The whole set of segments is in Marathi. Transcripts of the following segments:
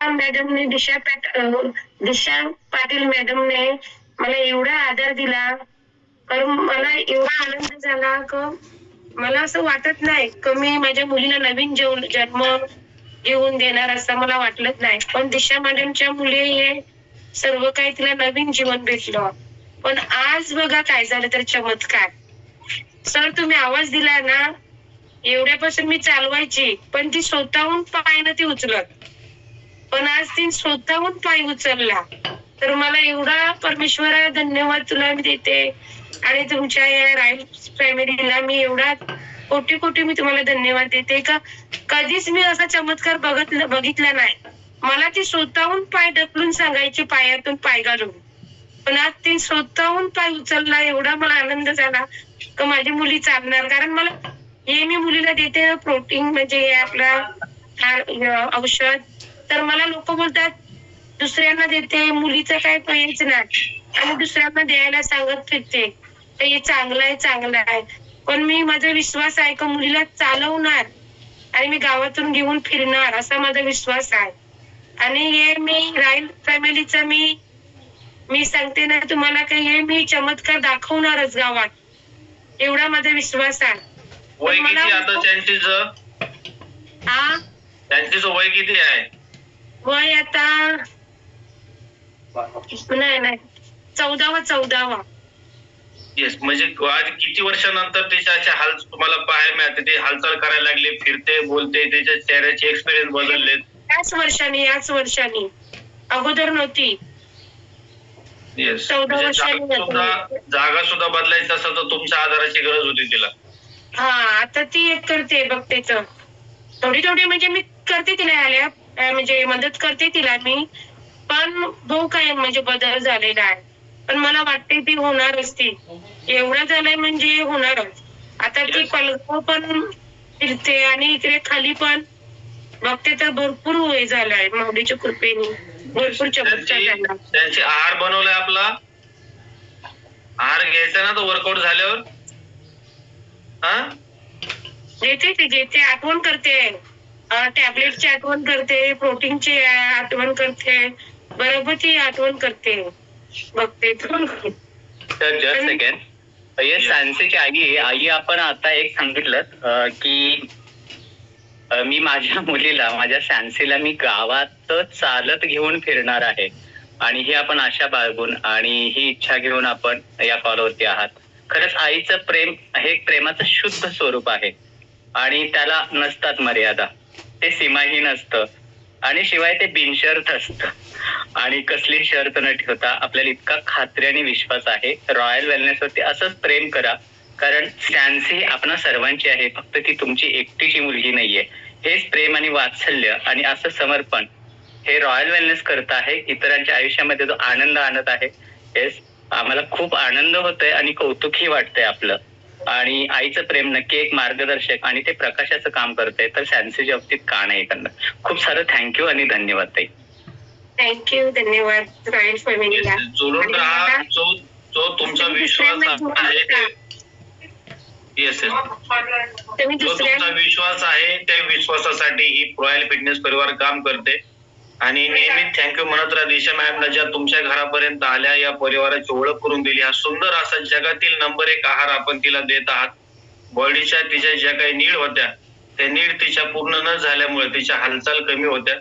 मॅडम ने दिशा दिशा पाटील मॅडमने मला एवढा आदर दिला. कारण मला एवढा आनंद झाला क मला असं वाटत नाही कमी मी माझ्या मुलीला नवीन जेवण जन्म घेऊन देणार असं मला वाटलंच नाही. पण दिशा मॅडमच्या मुले हे सर्व काही तिला नवीन जीवन भेटलं. पण आज बघा काय झालं तर चमत्कार. सर तुम्ही आवाज दिला ना एवढ्यापासून मी चालवायची पण ती स्वतःहून पाय ना ती उचलत. पण आज ती स्वतःहून पाय उचलला. तर मला एवढा परमेश्वर धन्यवाद तुला मी देते. आणि तुमच्या या राईल फॅमिलीला मी एवढा कोटी कोटी मी तुम्हाला धन्यवाद देते का? कधीच मी असा चमत्कार बघत बघितला नाही. मला ती स्वतःहून पाय ढकलून सांगायची पायातून पाय घालून. पण आज ती स्वतःहून पाय उचलला एवढा मला आनंद झाला का माझी मुली चालणार. कारण मला हे मी मुलीला देते प्रोटीन म्हणजे हे आपला औषध. तर मला लोक बोलतात दुसऱ्यांना देते मुलीचं काय पाहिजे नाही. आणि दुसऱ्यांना द्यायला सांगत फिरते. तर हे चांगलं आहे चांगलं आहे. पण मी माझा विश्वास आहे का मुलीला चालवणार? आणि मी गावातून घेऊन फिरणार असा माझा विश्वास आहे. आणि हे मी राईल फॅमिलीचा मी मी सांगते ना तुम्हाला काही हे मी चमत्कार दाखवणारच गावात. एवढा माझा विश्वास आहे. वय किती आता हा त्यांचीच वय किती आहे? वय आता? नाही नाही चौदावा चौदावा. येस म्हणजे आज किती वर्षानंतर त्याच्या हाल तुम्हाला पाहायला मिळते ते हालचाल करायला लागले फिरते बोलते त्याच्या चेहऱ्याचे एक्सपिरियन्स बदलले. याच वर्षाने याच वर्षाने. अगोदर नव्हती. येस चौदा वर्षांनी म्हणजे सुद्धा जागा सुद्धा बदलायचं असेल तर तुमच्या आधाराची गरज होती तिला. हा आता ती एक करते बघते तर. थोडी थोडी म्हणजे मी करते तिला आल्या म्हणजे मदत करते तिला मी. पण भाऊ काय म्हणजे बदल झालेला आहे. पण मला वाटते ती होणारच ती एवढं झालंय म्हणजे होणारच. आता ती. पलगाव पण फिरते आणि इकडे खाली पण. बघते तर भरपूर वय झालंय माऊलीच्या कृपेने. भरपूर चमत्कार त्यांची झाला. त्यांची आहार बनवलाय आपला. आहार घ्यायचा ना तो वर्कआउट झाल्यावर? हा? देते ती देते आठवण करते. टॅबलेटची आठवण करते प्रोटीनची आठवण करते बरोबर ती आठवण करते. बघते तर जस्ट सेकंड येस आई आई आपण आता एक सांगितलं की मी माझ्या मुलीला माझ्या सॅन्सीला मी गावात चालत घेऊन फिरणार आहे. आणि ही आपण आशा बाळगून आणि ही इच्छा घेऊन आपण या कॉलवरती आहात. खरंच आईचं प्रेम हे एक प्रेमाचं शुद्ध स्वरूप आहे. आणि त्याला नसतात मर्यादा. ते सीमाहीन असतं. आणि शिवाय ते बिनशर्त असतं. आणि कसली शर्त न ठेवता आपल्याला इतका खात्री आणि विश्वास आहे. रॉयल वेलनेस वरती असंच प्रेम करा. कारण सॅन्सी आपणा सर्वांची आहे. फक्त ती तुमची एकटीची मुलगी नाहीये. हेच प्रेम आणि वात्सल्य आणि असं समर्पण हे रॉयल वेलनेस करत आहे. इतरांच्या आयुष्यामध्ये जो आनंद आणत आहे. हेच आम्हाला खूप आनंद होतोय आणि कौतुकही वाटतंय आपलं. आणि आईचं प्रेम नक्की एक मार्गदर्शक आणि ते प्रकाशाचं काम करतंय तर सॅन्सीच्या बाबतीत का नाही करणार? खूप सारं थँक्यू आणि धन्यवाद ताई. थँक्यू धन्यवाद रॉयल फॅमिलीला जोडून राहा जो जो तुमचा विश्वास आहे येस जो तुमचा विश्वास आहे त्या विश्वासासाठी ही रॉयल फिटनेस परिवार काम करते. आणि नेहमी थँक्यू म्हणत राहा. दिशा मॅमला ज्या तुमच्या घरापर्यंत आल्या या परिवाराची ओळख करून दिली. हा सुंदर असा जगातील नंबर एक आहार आपण तिला देत आहात. बॉडीच्या तिच्या ज्या काही नीड होत्या त्या नीड तिच्या पूर्ण न झाल्यामुळे तिच्या हालचाल कमी होत्या.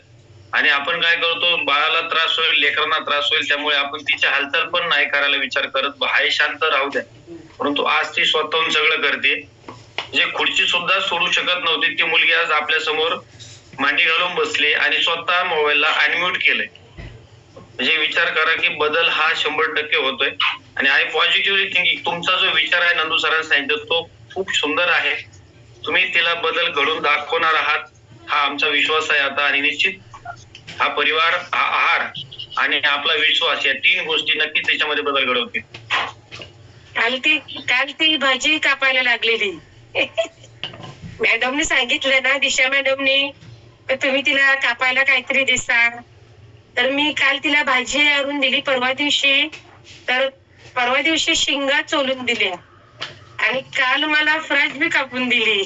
आणि आपण काय करतो बाळाला त्रास होईल लेकरांना त्रास होईल त्यामुळे आपण तिच्या हालचाल पण नाही करायला विचार करत. हाय शांत राहू द्या. परंतु आज ती स्वतःहून सगळं करते. जे खुर्ची सुद्धा सोडू शकत नव्हती ती मुलगी आज आपल्यासमोर मांडी घालून बसले आणि स्वतः मोबाईलला अनम्यूट केलंय. म्हणजे विचार करा की बदल हा शंभर टक्के होतोय. आणि आय पॉझिटिव्हली थिंकिंग तुमचा जो विचार आहे नंदू सरांनी सांगितलं तो खूप सुंदर आहे. तुम्ही तिला बदल घडून दाखवणार आहात हा आमचा विश्वास आहे आता. आणि निश्चित हा परिवार हा आहार आणि आपला विश्वास या तीन गोष्टी नक्कीच त्याच्यामध्ये बदल घडवतील. काल ती काल ती भाजी कापायला लागलेली. मॅडमने सांगितलं ना दिशा मॅडमने तर तुम्ही तिला कापायला काहीतरी दिसा तर मी काल तिला भाजी आणून दिली परवा दिवशी. तर परवा दिवशी शिंगा चोलून दिल्या. आणि काल मला फ्राईज बी कापून दिली.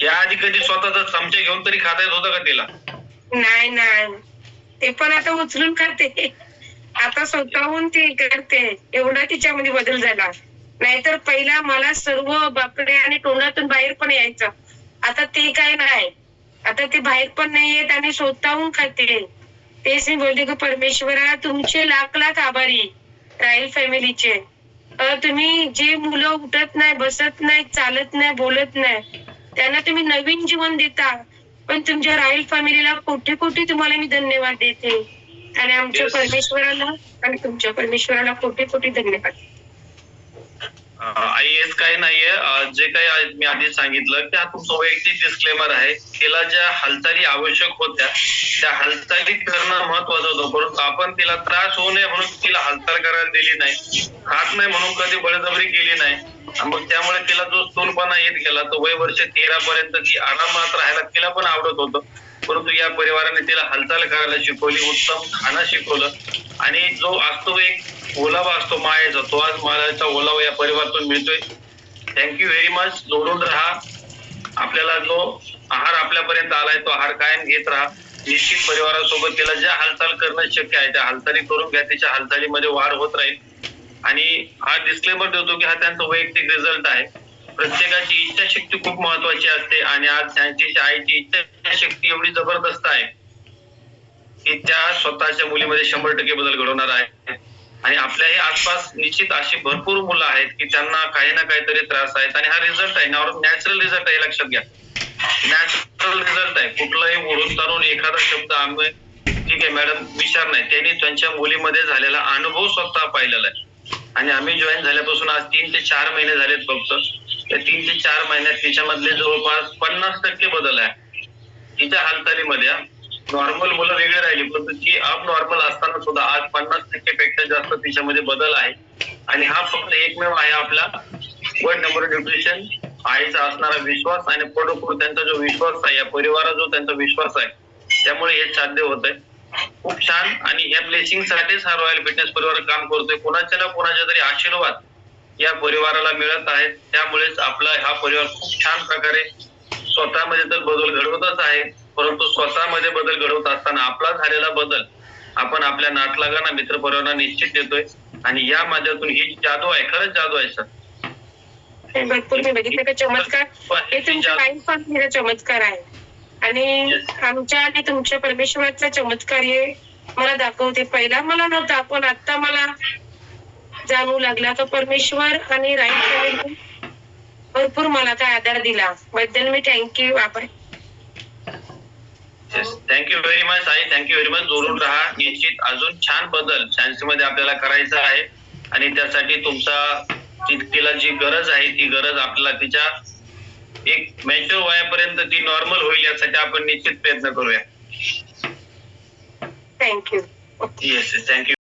या आधी कधी स्वतःचा चमचा घेऊन तरी खाता येत होतं का तिला? नाही नाही. ते पण आता उचलून खाते. आता स्वतःहून ते करते. एवढा तिच्यामध्ये बदल झाला. नाहीतर पहिला मला सर्व बाकडे आणि तोंडातून बाहेर पण यायचं. आता ते काय नाही. आता ते बाहेर पण नाही येत आणि स्वतःहून खाते. तेच मी बोलते की परमेश्वरा तुमचे लाख लाख आभारी राहील फॅमिलीचे. अं, तुम्ही जे मुलं उठत नाही बसत नाही चालत नाही बोलत नाही त्यांना तुम्ही नवीन जीवन देता. पण तुमच्या राहील फॅमिलीला कोटी कोटी तुम्हाला मी धन्यवाद देते. आणि आमच्या. परमेश्वराला आणि तुमच्या परमेश्वराला कोटी कोटी धन्यवाद. अं, काही नाहीये. जे काही मी आधी सांगितलं की हा तुमचा वैयक्तिक डिस्क्लेमर आहे. तिला ज्या हालचाली आवश्यक होत्या त्या हालचाली करणं महत्वाचं होतं. परंतु आपण तिला त्रास होऊ नये म्हणून तिला हालचाल करायला दिली नाही. खात नाही म्हणून कधी बळजबरी केली नाही. मग त्यामुळे तिला जो स्थूलपणा येत गेला तो वय वर्ष तेरा पर्यंत ती आरामात राहायला तिला पण आवडत होतं. परंतु या परिवाराने तिला हालचाल करायला शिकवली उत्तम खाणं शिकवलं. आणि जो असतो एक ओलावा असतो मायाचा तो आज मायाचा ओलावा या परिवारातून मिळतोय. थँक्यू व्हेरी मच जोडून राहा. आपल्याला जो आहार आपल्यापर्यंत आलाय तो आहार कायम घेत राहा. निश्चित परिवारासोबत तिला ज्या हालचाल करणं शक्य आहे त्या हालचाली करून घ्या. तिच्या हालचालीमध्ये वाढ होत राहील. आणि हा डिस्क्लेमर देतो की हा त्यांचा वैयक्तिक रिझल्ट आहे. प्रत्येकाची इच्छाशक्ती खूप महत्वाची असते आणि आज त्यांची आईची इच्छाशक्ती एवढी जबरदस्त आहे की त्या स्वतःच्या मुलीमध्ये शंभर टक्के बदल घडवणार आहे आणि आपल्याही आसपास निश्चित अशी भरपूर मुलं आहेत की त्यांना काही ना काहीतरी त्रास आहेत. आणि हा रिझल्ट आहे. नॅचरल रिझल्ट आहे लक्षात घ्या. नॅचरल रिझल्ट आहे. कुठलाही ओढून तारून एखादा शब्द आम्ही ठीक आहे मॅडम विचार नाही. त्यांनी त्यांच्या मुलीमध्ये झालेला अनुभव स्वतः पाहिलेला आहे. आणि आम्ही जॉईन झाल्यापासून आज तीन ते चार महिने झालेत फक्त. त्या तीन ते चार महिन्यात तिच्यामधले जवळपास पन्नास टक्के बदल आहे. तिच्या हालचालीमध्ये नॉर्मल मुलं वेगळी राहिली परंतु ती अब नॉर्मल असताना सुद्धा आज पन्नास टक्के पेक्षा जास्त तिच्यामध्ये बदल आहे. आणि हा फक्त एकमेव आहे आपला. वर्ल्ड नंबर न्यूट्रिशन आईचा असणारा विश्वास आणि पुढे त्यांचा जो विश्वास आहे या परिवारा जो त्यांचा विश्वास आहे त्यामुळे हे साध्य होत आहे खूप छान. आणि ह्या ब्लेसिंग साठीच हा रॉयल फिटनेस परिवार काम करतोय. कोणाच्या ना कोणाच्या तरी आशीर्वाद या परिवाराला मिळत आहेत त्यामुळेच आपला हा परिवार खूप छान प्रकारे स्वतःमध्ये तर बदल घडवतच आहे. परंतु स्वतःमध्ये बदल घडवत असताना आपला झालेला बदल आपण आपल्या नातलागांना मित्र परिवारांना निश्चित देतोय. आणि या माध्यमातून ही जादू आहे. खरंच जादू आहे सर. भरपूर मी बघितलं. का चमत्कार? हे तुमच्या लाईफ चमत्कार आहे. आणि आमच्या आणि तुमच्या परमेश्वराचा चमत्कार हे मला दाखवते. पहिला मला नव्हता पण आता मला जाणवू लागला. तर परमेश्वर आणि राईट भरपूर मला काय आधार दिला. बद्दल मी थँक्यू आभार. थँक्यू व्हेरी मच आई. थँक्यू व्हेरी मच जोडून राहा. निश्चित अजून छान बदल सायन्समध्ये आपल्याला करायचा आहे. आणि त्यासाठी तुमचा तिला जी गरज आहे ती गरज आपल्याला तिच्या एक मॅच्युअर वयापर्यंत ती नॉर्मल होईल यासाठी आपण निश्चित प्रयत्न करूया. Thank you yes thank you